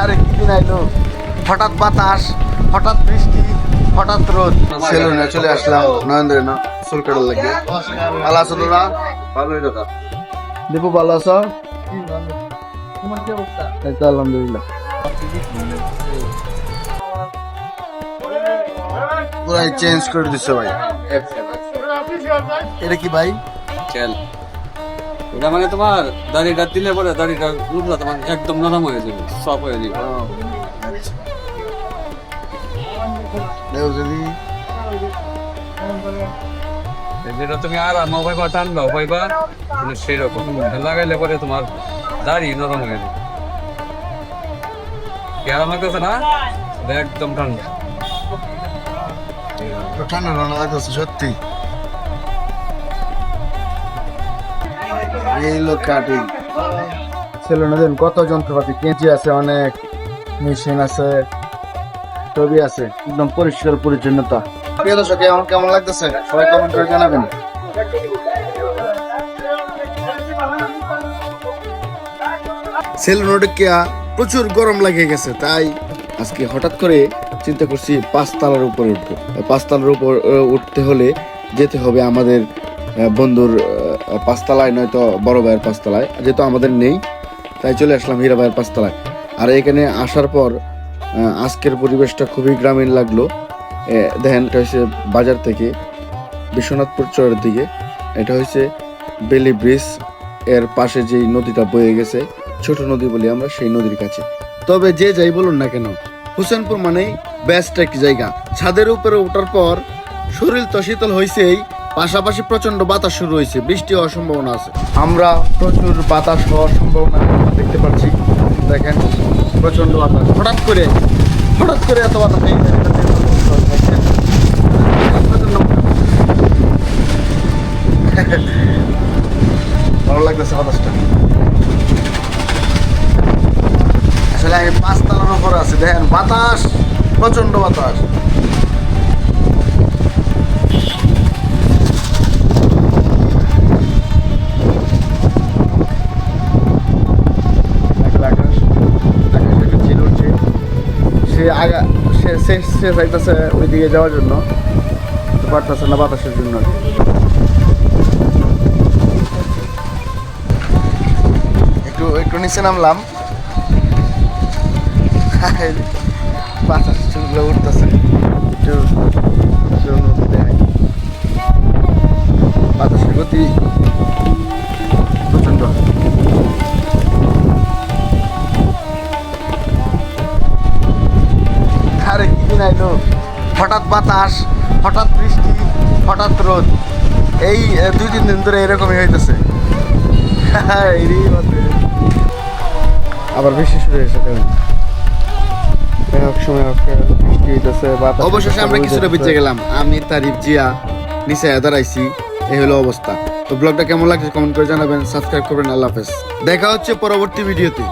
আরে কি দিন আইলো? হঠাৎ বাতাস হঠাৎ বৃষ্টি হঠাৎ রোদ। সেলুনে চলে আসলাম নরেন্দ্র না চুল কাটার লাগে। ভালো আছো তোরা ভালোই দাদা দীপু ভালো আছো? এই তো আলহামদুলিল্লাহ। পুরাই চেঞ্জ করে দিছে ভাই। এটা কি ভাই? চল এটা মানে তোমার দাড়িটা দিলে পরে দাড়িটা রূপটা তোমার একদম নরম হয়ে যাবে সফট হয়ে যাবে। যদি। যেটা তুমি পাইবা পাইবা মানে সেরকম লাগাইলে পরে তোমার দাড়ি নরম হয়ে যাবে। লাগতেছে না? একদম ঠান্ডা। ঠান্ডা ঠান্ডা লাগতেছে সত্যি। এই লোক কাটিং সেলুনে দেন কত যন্ত্রপাতি কেঁচি আছে অনেক মেশিন আছে ছবি আছে। একদম পরিষ্কার পরিচ্ছন্নতা। প্রিয় দর্শক কেমন কেমন লাগতেছে? সবাই কমেন্ট করে জানাবেন। সেলুনে প্রচুর গরম লাগে গেছে তাই আজকে হঠাৎ করে চিন্তা করছি পাঁচতলার উপরে উঠবো। পাঁচতলার উপর উঠতে হলে যেতে হবে আমাদের বন্ধুর পাঁচতলায়, নয়তো বড় ভাইয়ের পাঁচতলায়, যেহেতু আমাদের নেই, তাই চলে আসলাম হীরা ভাইয়ের পাঁচতলায়। আর এখানে আসার পর আজকের পরিবেশটা খুবই গ্রামীণ লাগল। দেখেন, এটা হচ্ছে বাজার থেকে, বিশ্বনাথপুর চরের দিকে। এটা হচ্ছে বেলি ব্রিজ। এর পাশে যেই নদীটা বয়ে গেছে, ছোট নদী বলি আমরা, সেই নদীর কাছে। তবে যে যাই বলুন না কেন, হুসেনপুর মানেই বেস্ট একটি জায়গা। ছাদের উপরে ওঠার পর, শরীর তো শীতল হয়েছেই পাশাপাশি প্রচণ্ড বাতাস শুরু হয়েছে বৃষ্টি হওয়ার সম্ভাবনা আছে। আমরা প্রচুর বাতাস হওয়ার সম্ভাবনা দেখতে পাচ্ছি। দেখেন প্রচণ্ড বাতাস। হঠাৎ করে হঠাৎ করে এত বাতাস ভালো লাগতেছে বাতাসটা। আসলে আমি পাঁচ পাঁচতলার উপরে আছি, দেখেন, বাতাস প্রচণ্ড বাতাস। সে আগা সে সে শেষ চাইতেছে ওই দিকে যাওয়ার জন্য। পারতেছে না বাতাসের জন্য। একটু একটু নিচে নামলাম। বাতাস উঠতেছে। একটু হঠাৎ বাতাস হঠাৎ বৃষ্টি হঠাৎ রোদ। এই দুই তিন দিন ধরে এরকমই হইতেছে। আবার বৃষ্টি শুরু হয়েছে সময় এক বৃষ্টি হইতেছে অবশেষে আমরা কিছুটা বেঁচে গেলাম। আমি তারিফ জিয়া নিচে দাঁড়াইছি এই হলো অবস্থা। তো ব্লগটা কেমন লাগছে কমেন্ট করে জানাবেন সাবস্ক্রাইব করবেন আল্লাহ হাফেজ। দেখা হচ্ছে পরবর্তী ভিডিওতে।